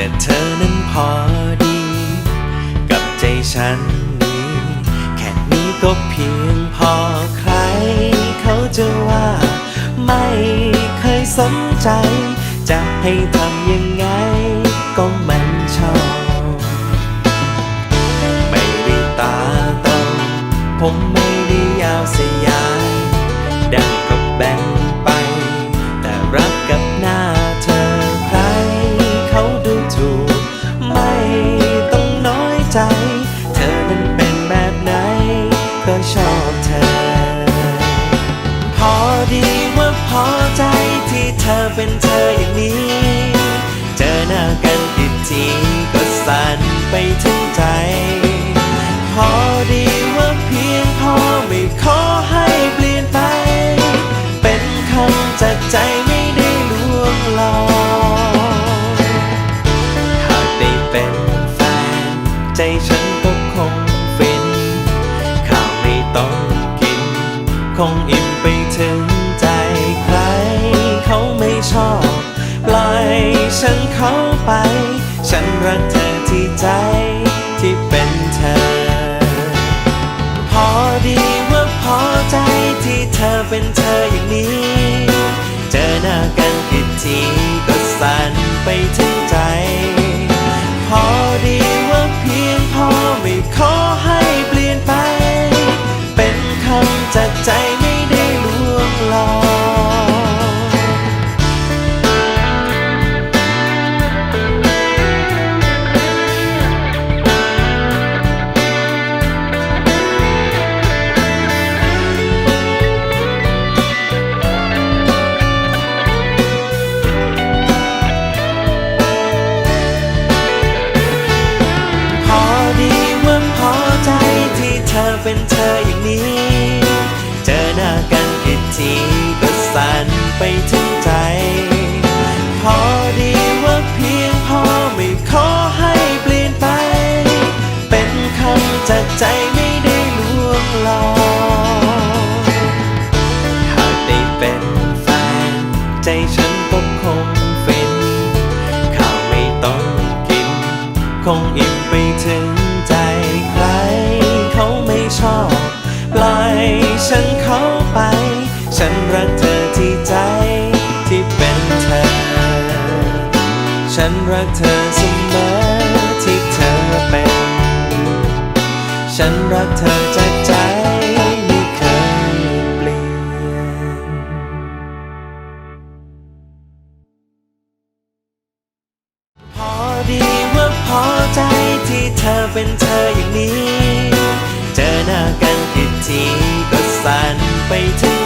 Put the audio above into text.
แต่เธอนั้นพอดี กับใจฉันนี้ แค่นี้ก็เพียงพอใคร เขาจะว่า ไม่เคยสนใจ จะให้ทำยังไง ก็มันชอบไม่ได้ตาโตผมไม่ ใจเธอนั้นเป็นแบบไหนก็ชอบเธอ พอดีว่าพอใจที่เธอเป็นเธออย่างนี้ เจอหน้ากันกี่ทีก็สั่นไปถึง ใจฉันก็คงฟิน ข้าวไม่ต้องกิน คงอิ่มไปถึงใจใคร เขาไม่ชอบ ปล่อยฉันเข้าไป ฉันรักเธอที่ใจที่เป็นเธอ พอดีว่าพอใจที่เธอเป็นเธออย่างนี้ เจอหน้ากันกี่ทีก็สั่นไปถึง ใจฉันก็คงฟินข้าวไม่ต้องกิน คงอิ่มไปถึงใจใคร เขาไม่ชอบปล่อยฉันเข้าไป ฉันรักเธอที่ใจที่เป็นเธอ ฉันรักเธอเสมอที่เธอเป็น ฉันรักเธอใจ อเป็นเธออย่างนี้ เจอหน้ากันกี่ทีก็สั่นไปถึง